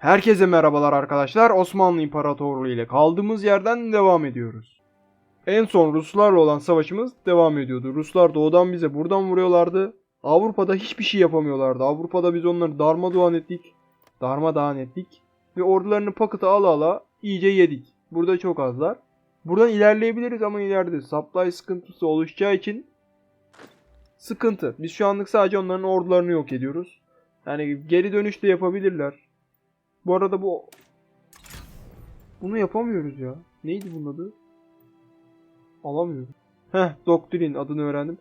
Herkese merhabalar arkadaşlar. Osmanlı İmparatorluğu ile kaldığımız yerden devam ediyoruz. En son Ruslarla olan savaşımız devam ediyordu. Ruslar doğudan bize buradan vuruyorlardı. Avrupa'da hiçbir şey yapamıyorlardı. Avrupa'da biz onları darmadağın ettik. Darmadağın ettik. Ve ordularını pakıta ala ala iyice yedik. Burada çok azlar. Buradan ilerleyebiliriz ama ileride supply sıkıntısı oluşacağı için sıkıntı. Biz şu anlık sadece onların ordularını yok ediyoruz. Yani geri dönüş de yapabilirler. Bu arada bu... Bunu yapamıyoruz ya. Neydi bunun adı? Alamıyorum. Heh, Doktrin adını öğrendim.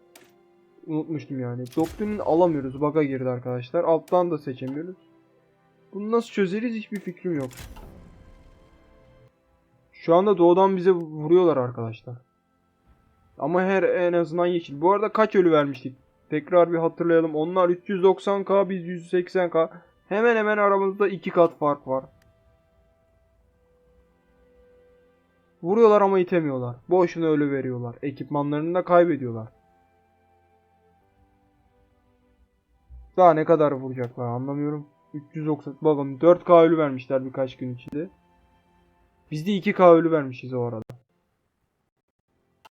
Unutmuştum yani. Doktrin alamıyoruz. Bug'a girdi arkadaşlar. Alttan da seçemiyoruz. Bunu nasıl çözeriz hiçbir fikrim yok. Şu anda doğudan bize vuruyorlar arkadaşlar. Ama her en azından yeşil. Bu arada kaç ölü vermiştik? Tekrar bir hatırlayalım. Onlar 390k biz 180k. Hemen hemen aramızda iki kat fark var. Vuruyorlar ama itemiyorlar. Boşuna ölü veriyorlar. Ekipmanlarını da kaybediyorlar. Daha ne kadar vuracaklar anlamıyorum. 390 bakın 4k ölü vermişler birkaç gün içinde. Biz de 2k ölü vermişiz o arada.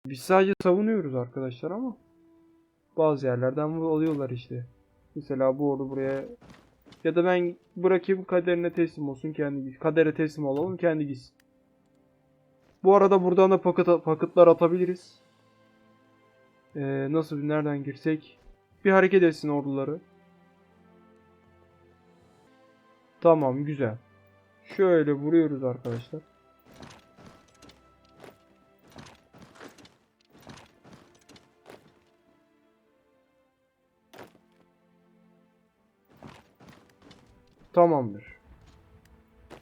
Biz sadece savunuyoruz arkadaşlar ama bazı yerlerden alıyorlar işte. Mesela bu ordu buraya ya da ben bırakayım kaderine teslim olsun kendi gitsin. Kadere teslim olalım kendi gitsin. Bu arada buradan da paket, paketler atabiliriz. Ee, nasıl nereden girsek? Bir hareket etsin orduları. Tamam güzel. Şöyle vuruyoruz arkadaşlar. Tamamdır.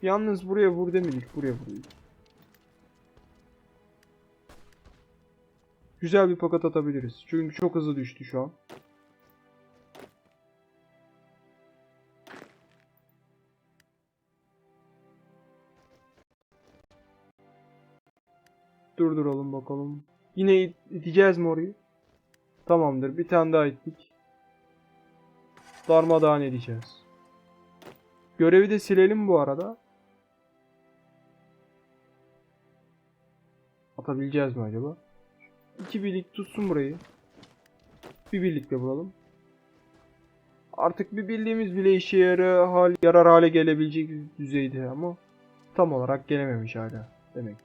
Yalnız buraya vur demedik. Buraya vurayım. Güzel bir paket atabiliriz. Çünkü çok hızlı düştü şu an. Durduralım bakalım. Yine it- iteceğiz mi orayı? Tamamdır. Bir tane daha ittik. Darmadağın edeceğiz. Görevi de silelim bu arada. Atabileceğiz mi acaba? İki birlik tutsun burayı. Bir birlikle vuralım. Artık bir birliğimiz bile işe yarar, hal, yarar hale gelebilecek düzeyde ama tam olarak gelememiş hala demek.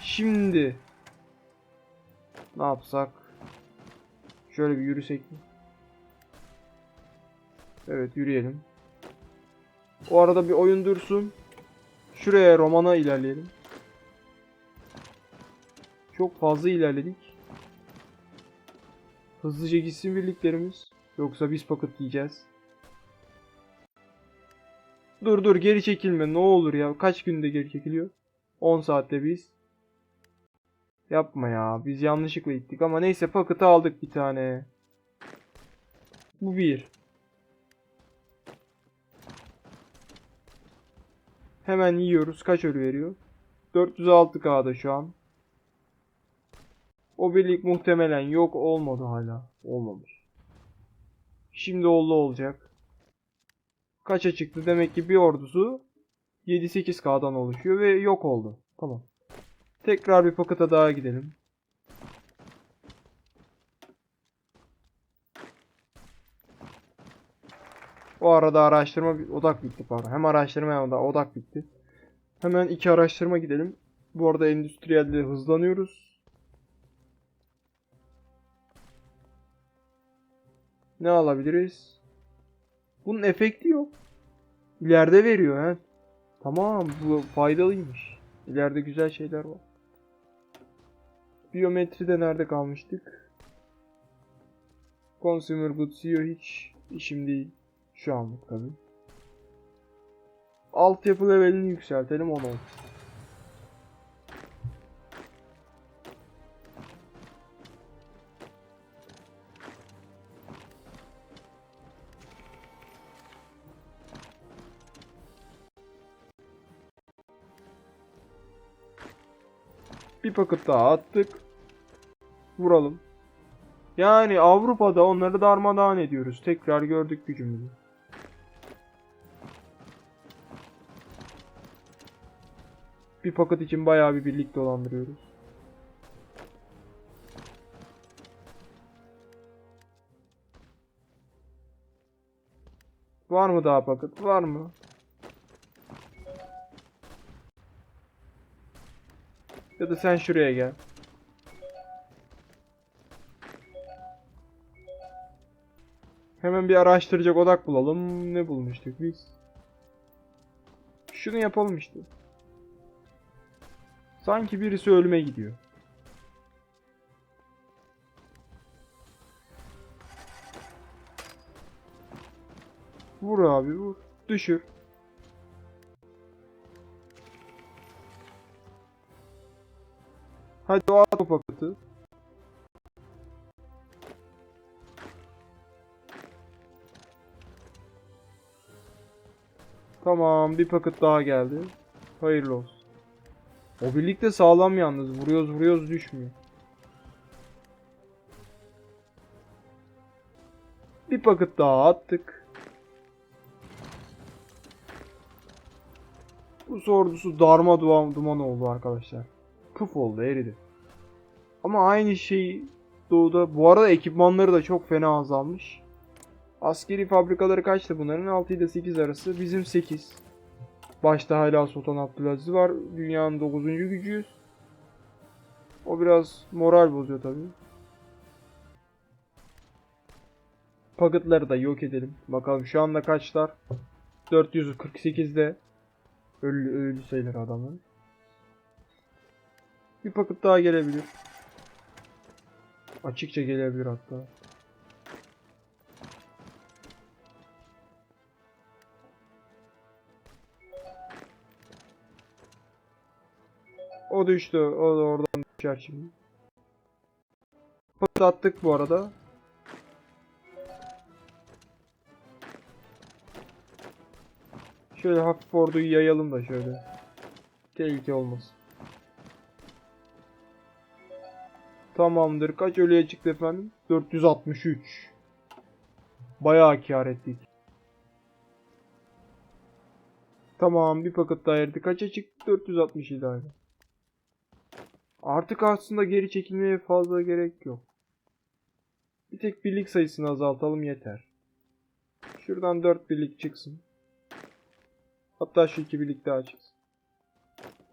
Şimdi ne yapsak? Şöyle bir yürüsek mi? Evet yürüyelim. O arada bir oyun dursun. Şuraya romana ilerleyelim. Çok fazla ilerledik. Hızlıca gitsin birliklerimiz. Yoksa biz paket yiyeceğiz. Dur dur geri çekilme ne olur ya. Kaç günde geri çekiliyor? 10 saatte biz. Yapma ya. Biz yanlışlıkla gittik ama neyse paketi aldık bir tane. Bu bir. Hemen yiyoruz. Kaç ölü veriyor? 406k'da şu an. O birlik muhtemelen yok olmadı hala. Olmamış. Şimdi oldu olacak. Kaça çıktı? Demek ki bir ordusu 7-8k'dan oluşuyor ve yok oldu. Tamam. Tekrar bir pakata daha gidelim. O arada araştırma odak bitti pardon. Hem araştırma hem odak bitti. Hemen iki araştırma gidelim. Bu arada endüstriyelde hızlanıyoruz. Ne alabiliriz? Bunun efekti yok. İleride veriyor he. Tamam bu faydalıymış. İleride güzel şeyler var. Biyometride nerede kalmıştık? Consumer Goods hiç işim değil. Şu anlık tabi. Altyapı levelini yükseltelim 10 olsun. Bir paket daha attık. Vuralım. Yani Avrupa'da onları darmadağın ediyoruz. Tekrar gördük gücümüzü. Bir paket için bayağı bir birlik dolandırıyoruz. Var mı daha paket? Var mı? Ya da sen şuraya gel. Hemen bir araştıracak odak bulalım. Ne bulmuştuk biz? Şunu yapalım işte. Sanki birisi ölüme gidiyor. Vur abi vur. Düşür. Hadi o at paketi. Tamam bir paket daha geldi. Hayırlı olsun. O birlikte sağlam yalnız. Vuruyoruz vuruyoruz düşmüyor. Bir paket daha attık. Bu ordusu darma duman, oldu arkadaşlar. Puf oldu eridi. Ama aynı şey doğuda. Bu arada ekipmanları da çok fena azalmış. Askeri fabrikaları kaçtı bunların? 6 ile 8 arası. Bizim 8. Başta hala Sultan Abdülaziz var. Dünyanın 9. gücüyüz. O biraz moral bozuyor tabii. Paketleri da yok edelim. Bakalım şu anda kaçlar? 448'de ölü, ölü sayılır adamın. Bir paket daha gelebilir. Açıkça gelebilir hatta. O düştü. O da oradan düşer şimdi. Paket attık bu arada. Şöyle hafif orduyu yayalım da şöyle. Tehlike olmasın. Tamamdır. Kaç ölüye çıktı efendim? 463. Bayağı kar ettik. Tamam bir paket daha erdi. Kaça çıktı? 467 aynı. Artık aslında geri çekilmeye fazla gerek yok. Bir tek birlik sayısını azaltalım yeter. Şuradan 4 birlik çıksın. Hatta şu iki birlik daha çıksın.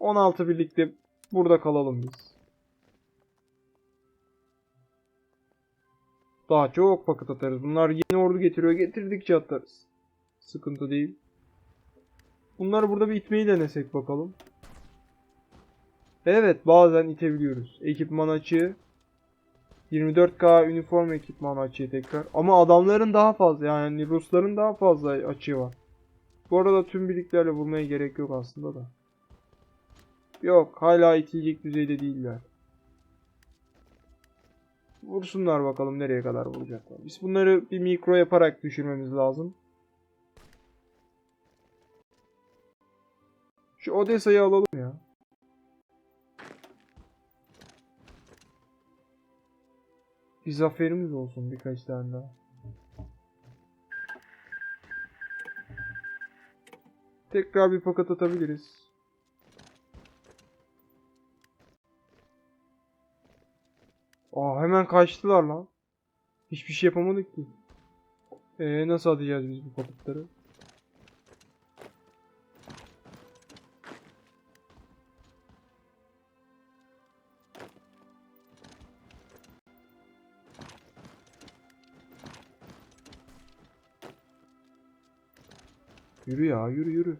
16 birlikte burada kalalım biz. Daha çok paket atarız. Bunlar yeni ordu getiriyor. Getirdikçe atarız. Sıkıntı değil. Bunları burada bir itmeyi denesek bakalım. Evet bazen itebiliyoruz. Ekipman açığı. 24K üniforma ekipman açığı tekrar. Ama adamların daha fazla yani Rusların daha fazla açığı var. Bu arada tüm birliklerle vurmaya gerek yok aslında da. Yok hala itilecek düzeyde değiller. Vursunlar bakalım nereye kadar vuracaklar. Biz bunları bir mikro yaparak düşürmemiz lazım. Şu Odessa'yı alalım ya. Bir zaferimiz olsun birkaç tane daha. Tekrar bir paket atabiliriz. Aa hemen kaçtılar lan. Hiçbir şey yapamadık ki. Ee, nasıl atacağız biz bu paketleri? Yürü ya yürü yürü.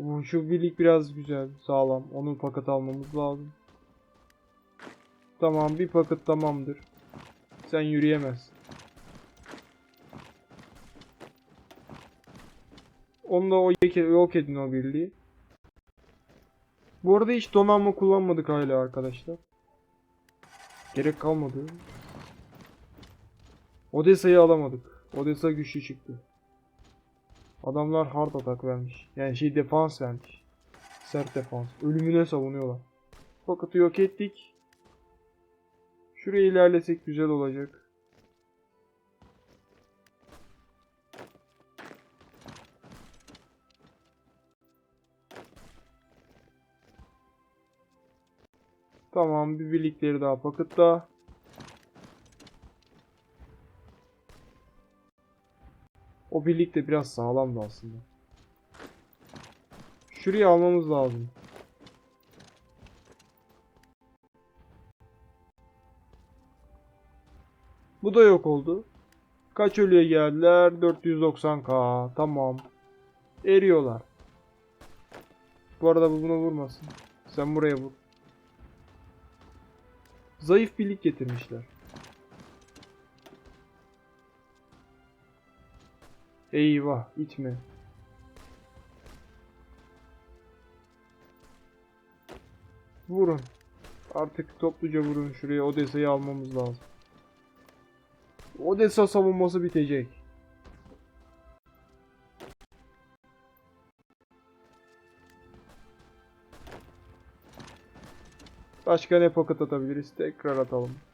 Oo, şu birlik biraz güzel, sağlam. Onun paket almamız lazım. Tamam, bir paket tamamdır. Sen yürüyemezsin. Onu da o yok edin o birliği. Bu arada hiç donanma kullanmadık hala arkadaşlar. Gerek kalmadı. Odessa'yı alamadık. Odessa güçlü çıktı. Adamlar hard atak vermiş. Yani şey defans vermiş. Sert defans. Ölümüne savunuyorlar. Fakat yok ettik. Şuraya ilerlesek güzel olacak. Tamam bir birlikleri daha pakıtta. O birlik de biraz sağlamdı aslında. Şurayı almamız lazım. Bu da yok oldu. Kaç ölüye geldiler? 490k. Tamam. Eriyorlar. Bu arada bu buna vurmasın. Sen buraya vur. Zayıf birlik getirmişler. Eyvah itme. Vurun. Artık topluca vurun şuraya Odessa'yı almamız lazım. Odessa savunması bitecek. Başka ne paket atabiliriz? Tekrar atalım.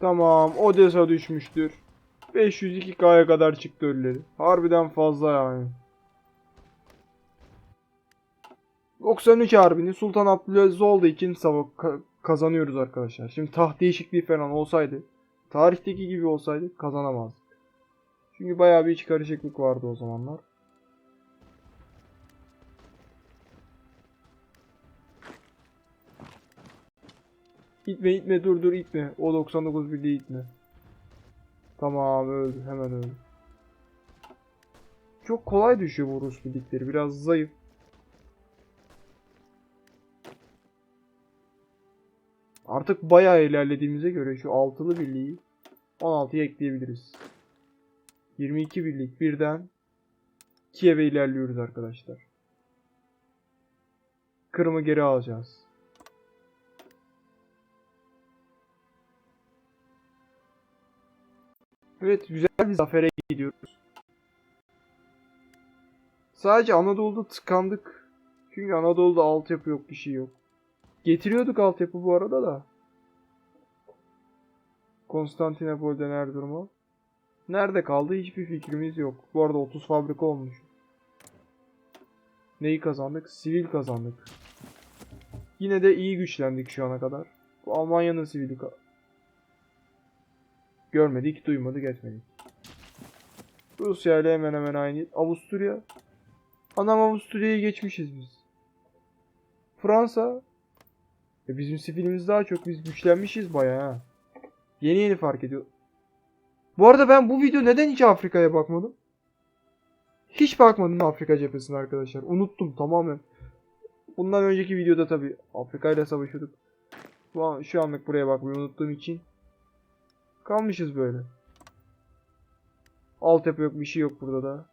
Tamam, Odessa düşmüştür. 502K'ya kadar çıktı ölüleri. Harbiden fazla yani. 93 Harbi'ni Sultan Abdülaziz olduğu için savaş ka- kazanıyoruz arkadaşlar. Şimdi taht değişikliği falan olsaydı, tarihteki gibi olsaydı kazanamazdık. Çünkü bayağı bir iç karışıklık vardı o zamanlar. İtme itme dur dur itme. O 99 birliği itme. Tamam öldü hemen öldü. Çok kolay düşüyor bu Rus birlikleri. Biraz zayıf. Artık bayağı ilerlediğimize göre şu altılı birliği 16'ya ekleyebiliriz. 22 birlik birden Kiev'e ilerliyoruz arkadaşlar. Kırım'ı geri alacağız. Evet güzel bir zafere gidiyoruz. Sadece Anadolu'da tıkandık. Çünkü Anadolu'da altyapı yok bir şey yok. Getiriyorduk altyapı bu arada da. Konstantinopol'den Erzurum'a. Nerede kaldı hiçbir fikrimiz yok. Bu arada 30 fabrika olmuş. Neyi kazandık? Sivil kazandık. Yine de iyi güçlendik şu ana kadar. Bu Almanya'nın sivili Görmedik, duymadık, etmedik. Rusya ile hemen hemen aynı. Avusturya. Anam Avusturya'yı geçmişiz biz. Fransa. E bizim sifilimiz daha çok. Biz güçlenmişiz bayağı. Yeni yeni fark ediyor. Bu arada ben bu video neden hiç Afrika'ya bakmadım? Hiç bakmadım Afrika cephesine arkadaşlar. Unuttum tamamen. Bundan önceki videoda tabi Afrika ile savaşıyorduk. Şu, an, şu anlık buraya bakmayı unuttuğum için kalmışız böyle. Altyapı yok bir şey yok burada da.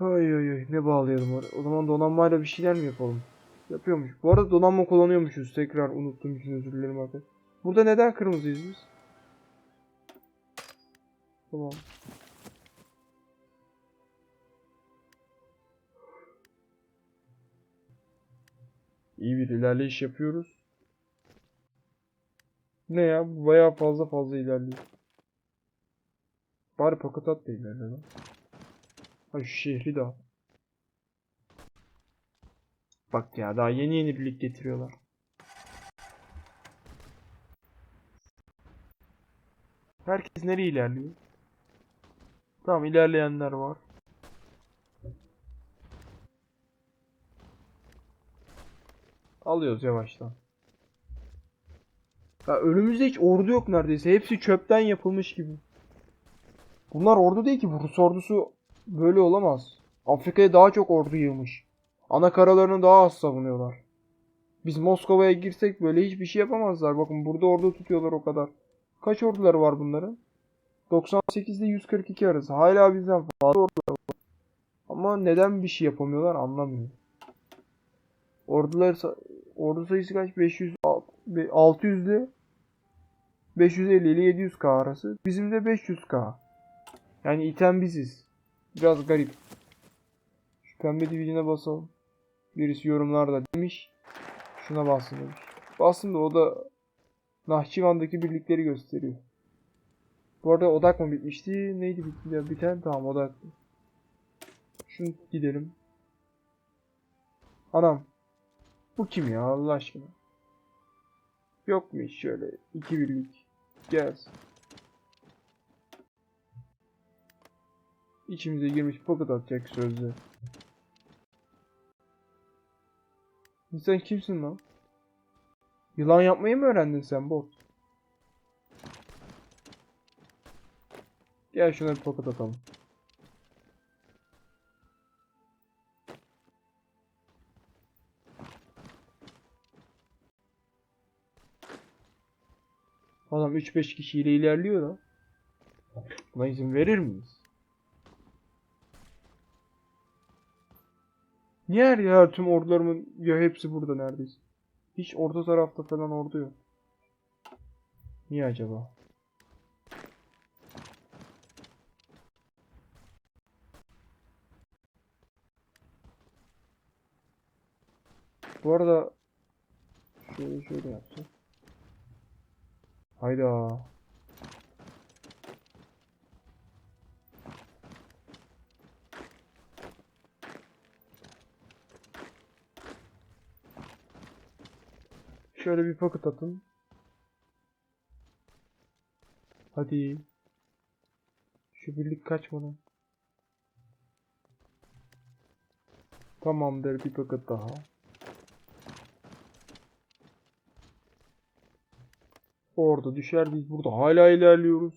Ay ay ay ne bağlayalım oraya. O zaman donanmayla bir şeyler mi yapalım? Yapıyormuş. Bu arada donanma kullanıyormuşuz. Tekrar unuttuğum için özür dilerim arkadaşlar. Burada neden kırmızıyız biz? Tamam. İyi bir ilerleyiş yapıyoruz. Ne ya? Bayağı fazla fazla ilerliyor. Bari paket at da ilerle lan. Ha şu şehri de al. Bak ya daha yeni yeni birlik getiriyorlar. Herkes nereye ilerliyor? Tamam ilerleyenler var. Alıyoruz yavaştan. Ya önümüzde hiç ordu yok neredeyse. Hepsi çöpten yapılmış gibi. Bunlar ordu değil ki. Bu Rus ordusu böyle olamaz. Afrika'ya daha çok ordu yığmış. Ana karalarını daha az savunuyorlar. Biz Moskova'ya girsek böyle hiçbir şey yapamazlar. Bakın burada ordu tutuyorlar o kadar. Kaç orduları var bunların? 98 ile 142 arası. Hala bizden fazla orduları var. Ama neden bir şey yapamıyorlar anlamıyorum. Ordular ordu sayısı kaç? 500 Be- 600 ile 550 ile 700k arası. Bizim de 500k. Yani item biziz. Biraz garip. Şu pembe division'a basalım. Birisi yorumlarda demiş. Şuna bassın demiş. Bassın da o da Nahçıvan'daki birlikleri gösteriyor. Bu arada odak mı bitmişti? Neydi bitti? Biten tamam odak. Şunu gidelim. Anam. Bu kim ya Allah aşkına? Yok mu hiç şöyle iki birlik? Gelsin. İçimize girmiş pocket atacak sözde. Sen kimsin lan? Yılan yapmayı mı öğrendin sen bot? Gel şuna bir pocket atalım. Adam 3-5 kişiyle ilerliyor da. Buna izin verir miyiz? Niye ya tüm ordularımın ya hepsi burada neredeyse. Hiç orta tarafta falan ordu yok. Niye acaba? Bu arada şöyle şöyle yapacağım. Hayda. Şöyle bir paket atın. Hadi. Şu birlik kaçmadan. Tamamdır bir paket daha. Orada düşer biz burada hala ilerliyoruz.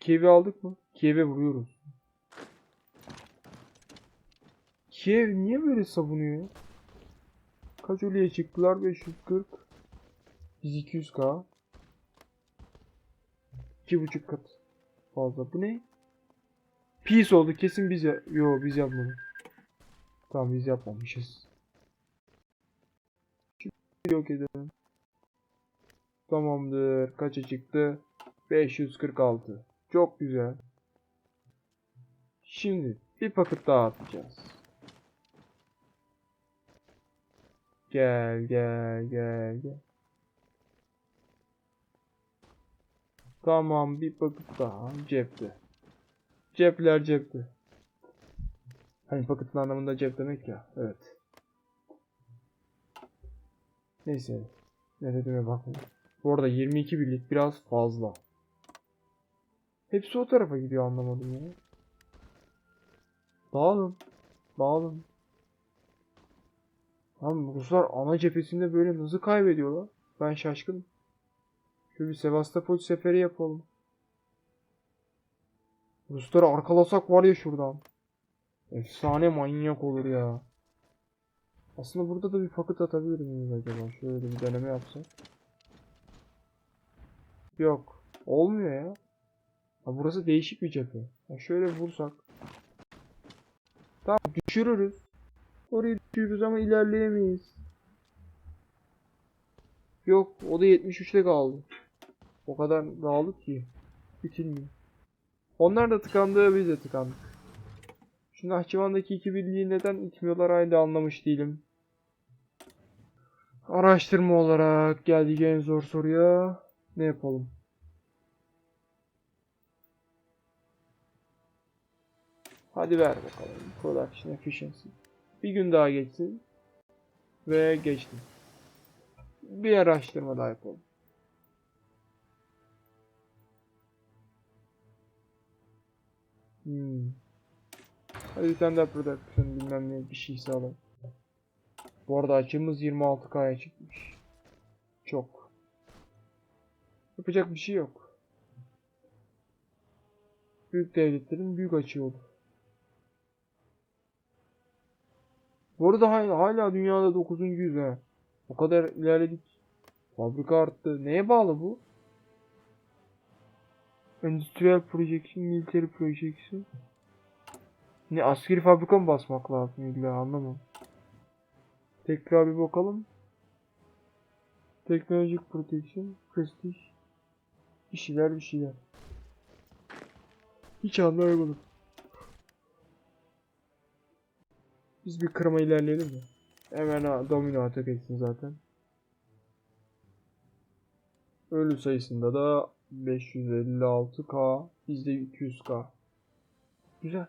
Kiev'i aldık mı? Kiev'e vuruyoruz. Kiev niye böyle savunuyor? Kaç ölüye çıktılar? 540. Biz 200k. 2.5 kat fazla. Bu ne? Peace oldu. Kesin biz ya Yo biz yapmadık. Tamam biz yapmamışız. Yok edelim. Tamamdır. Kaça çıktı? 546. Çok güzel. Şimdi bir paket daha atacağız. Gel gel gel gel. Tamam bir paket daha cepte. Cepler cepte. Hani paketin anlamında cep demek ya. Evet. Neyse. Ne dediğime bakmayın. Bu arada 22 birlik biraz fazla. Hepsi o tarafa gidiyor anlamadım ya. Dağılın. Dağılın. Lan Ruslar ana cephesinde böyle nasıl kaybediyorlar? Ben şaşkınım. Şöyle bir Sevastopol seferi yapalım. Rusları arkalasak var ya şuradan. Efsane manyak olur ya. Aslında burada da bir paket atabilir miyiz acaba? Şöyle bir deneme yapsak. Yok. Olmuyor ya. Ha, burası değişik bir cephe. Ha, şöyle vursak. Tamam düşürürüz. Orayı düşürürüz ama ilerleyemeyiz. Yok o da 73'te kaldı. O kadar dağıldık ki. Bitirmiyor. Onlar da tıkandı biz de tıkandık. Şu Nahçıvan'daki iki birliği neden itmiyorlar hala anlamış değilim. Araştırma olarak geldik en zor soruya. Ne yapalım? Hadi ver bakalım. Production efficiency. Bir gün daha geçsin. Ve geçtim. Bir araştırma daha yapalım. Hmm. Hadi bir tane production bilmem ne bir şey sağlam. Bu arada açımız 26K'ya çıkmış. Çok. Yapacak bir şey yok. Büyük devletlerin büyük açığı olur. Bu arada hala, hala dünyada 9. yüz ha. O kadar ilerledik. Fabrika arttı. Neye bağlı bu? Endüstriyel projection, military projection. Ne askeri fabrika mı basmak lazım illa anlamam. Tekrar bir bakalım. Teknolojik protection, prestige. Bir şeyler bir şeyler. Hiç anlayamadım. Biz bir kırma ilerleyelim mi? Hemen domino atak etsin zaten. Ölü sayısında da 556k, bizde 200k. Güzel.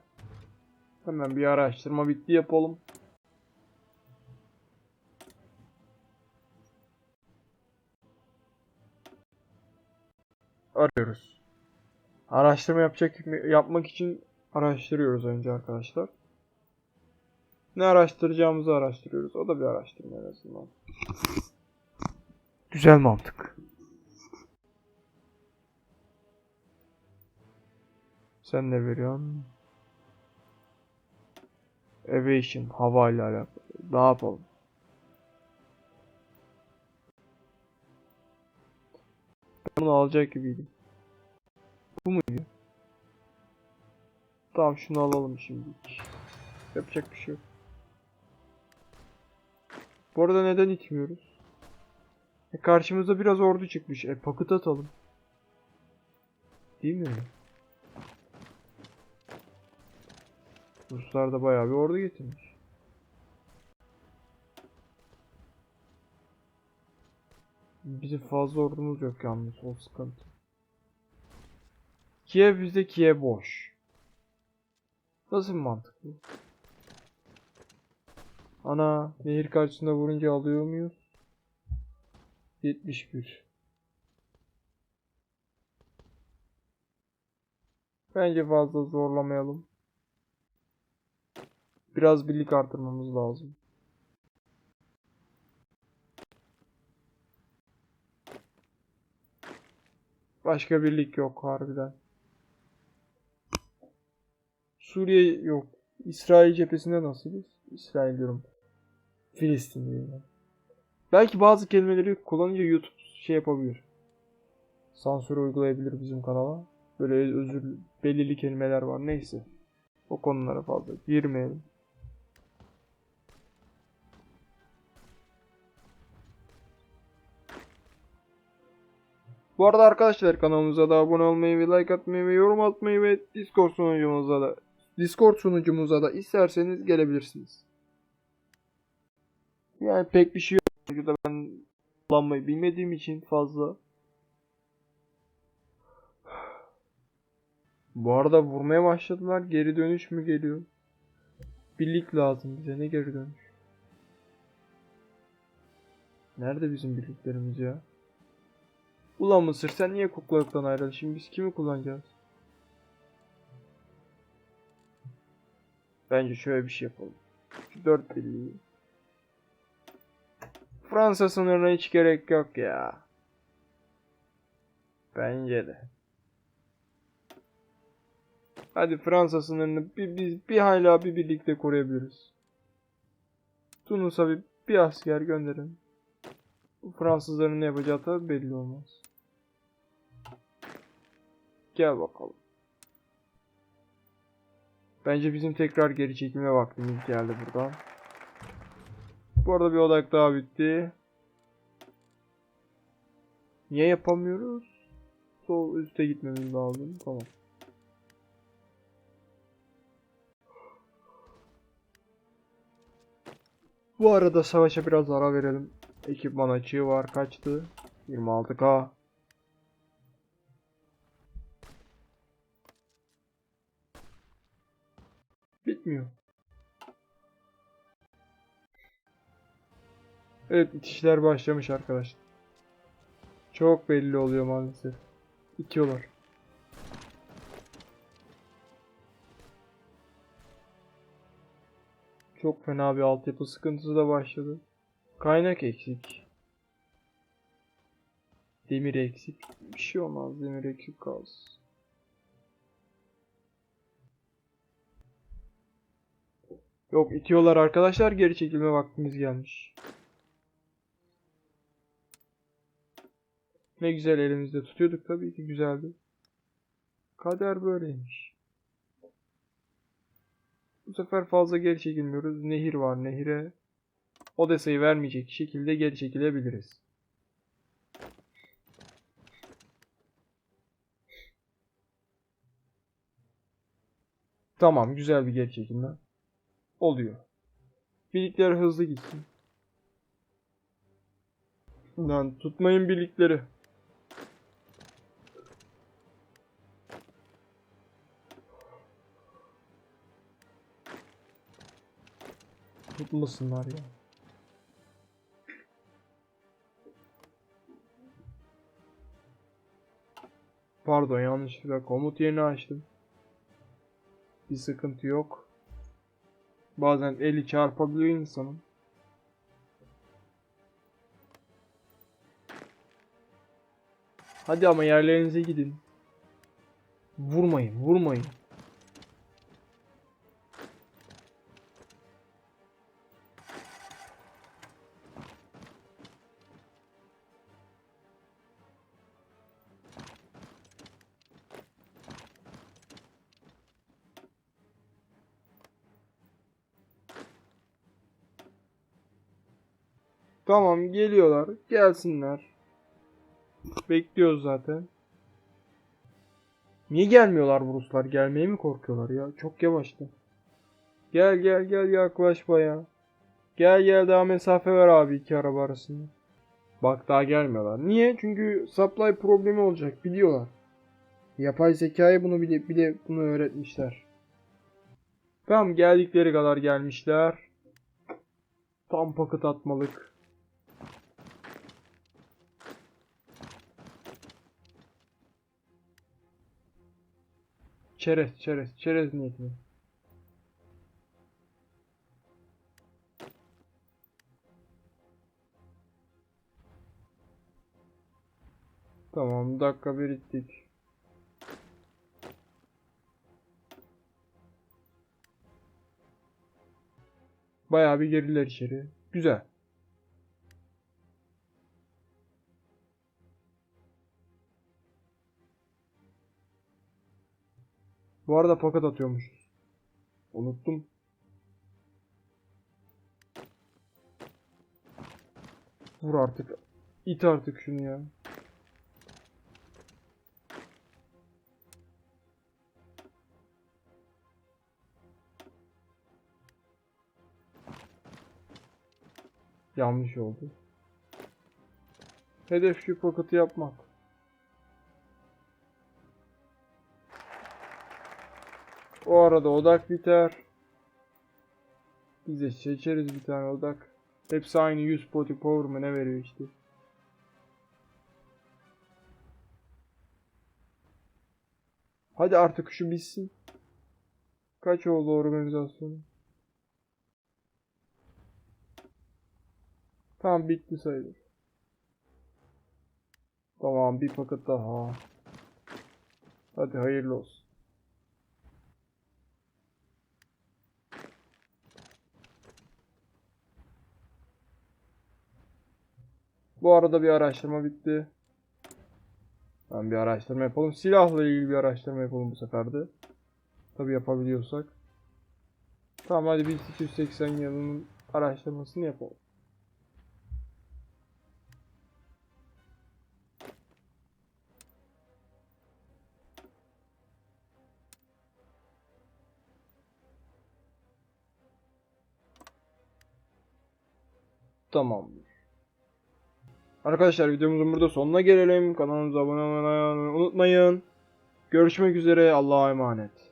Hemen bir araştırma bitti yapalım. Arıyoruz. Araştırma yapacak yapmak için araştırıyoruz önce arkadaşlar. Ne araştıracağımızı araştırıyoruz. O da bir araştırma en azından. Güzel mantık. Sen ne veriyorsun? Aviation, hava ile alakalı. Ne yapalım? Bunu alacak gibiydim. Bu muydu? Tamam şunu alalım şimdi. Yapacak bir şey yok. Bu arada neden itmiyoruz? E karşımıza biraz ordu çıkmış. E pakıt atalım. Değil mi? Ruslar da bayağı bir ordu getirmiş. Bizim fazla ordumuz yok yalnız o sıkıntı. Kiev bizde Kiev boş. Nasıl bir mantık bu? Ana nehir karşısında vurunca alıyor muyuz? 71. Bence fazla zorlamayalım. Biraz birlik artırmamız lazım. Başka birlik yok harbiden. Suriye yok. İsrail cephesinde nasılız? İsrail diyorum. Filistin diyorum. Belki bazı kelimeleri kullanınca YouTube şey yapabilir. Sansür uygulayabilir bizim kanala. Böyle özür belirli kelimeler var. Neyse. O konulara fazla girmeyelim. Bu arada arkadaşlar kanalımıza da abone olmayı ve like atmayı ve yorum atmayı ve Discord sunucumuza da Discord sunucumuza da isterseniz gelebilirsiniz. Yani pek bir şey yok. Çünkü de ben kullanmayı bilmediğim için fazla. Bu arada vurmaya başladılar. Geri dönüş mü geliyor? Birlik lazım bize. Ne geri dönüş? Nerede bizim birliklerimiz ya? Ulan Mısır sen niye kuklalıktan ayrıldın? Şimdi biz kimi kullanacağız? Bence şöyle bir şey yapalım. Şu dört birliği. Fransa sınırına hiç gerek yok ya. Bence de. Hadi Fransa sınırını bir, bir, bir hala bir birlikte koruyabiliriz. Tunus'a bir, bir asker gönderin. Fransızların ne yapacağı tabi belli olmaz. Gel bakalım. Bence bizim tekrar geri çekilme vaktimiz geldi buradan. Bu arada bir odak daha bitti. Niye yapamıyoruz? Sol üste gitmemiz lazım. Tamam. Bu arada savaşa biraz ara verelim. Ekipman açığı var. Kaçtı? 26k. Bitmiyor. Evet itişler başlamış arkadaşlar. Çok belli oluyor maalesef. İtiyorlar. Çok fena bir altyapı sıkıntısı da başladı. Kaynak eksik. Demir eksik. Bir şey olmaz demir eksik kalsın. Yok itiyorlar arkadaşlar geri çekilme vaktimiz gelmiş. Ne güzel elimizde tutuyorduk tabii ki güzeldi. Kader böyleymiş. Bu sefer fazla geri çekilmiyoruz. Nehir var nehire. Odessa'yı vermeyecek şekilde geri çekilebiliriz. Tamam güzel bir geri çekilme. Oluyor. Birlikler hızlı gitsin. Lan tutmayın birlikleri. Tutmasınlar ya. Pardon yanlışlıkla komut yerini açtım. Bir sıkıntı yok. Bazen eli çarpabiliyor insanın. Hadi ama yerlerinize gidin. Vurmayın, vurmayın. Tamam geliyorlar. Gelsinler. Bekliyoruz zaten. Niye gelmiyorlar bu Ruslar? Gelmeye mi korkuyorlar ya? Çok yavaştı. Gel gel gel yaklaş baya. Gel gel daha mesafe ver abi iki araba arasında. Bak daha gelmiyorlar. Niye? Çünkü supply problemi olacak biliyorlar. Yapay zekaya bunu bile bile bunu öğretmişler. Tamam geldikleri kadar gelmişler. Tam paket atmalık. Çerez, çerez, çerez niyetine. Tamam, dakika bir ittik. Bayağı bir girdiler içeri. Güzel. Bu arada paket atıyormuşuz. Unuttum. Vur artık. İt artık şunu ya. Yanlış oldu. Hedef şu paketi yapmak. O arada odak biter. Biz de seçeriz bir tane odak. Hepsi aynı 100 poti power mı ne veriyor işte. Hadi artık şu bitsin. Kaç oldu organizasyonu? Tamam bitti sayılır. Tamam bir paket daha. Hadi hayırlı olsun. Bu arada bir araştırma bitti. Ben bir araştırma yapalım. Silahla ilgili bir araştırma yapalım bu sefer de. Tabi yapabiliyorsak. Tamam hadi 1880 yılının araştırmasını yapalım. Tamamdır. Arkadaşlar videomuzun burada sonuna gelelim. Kanalımıza abone olmayı unutmayın. Görüşmek üzere. Allah'a emanet.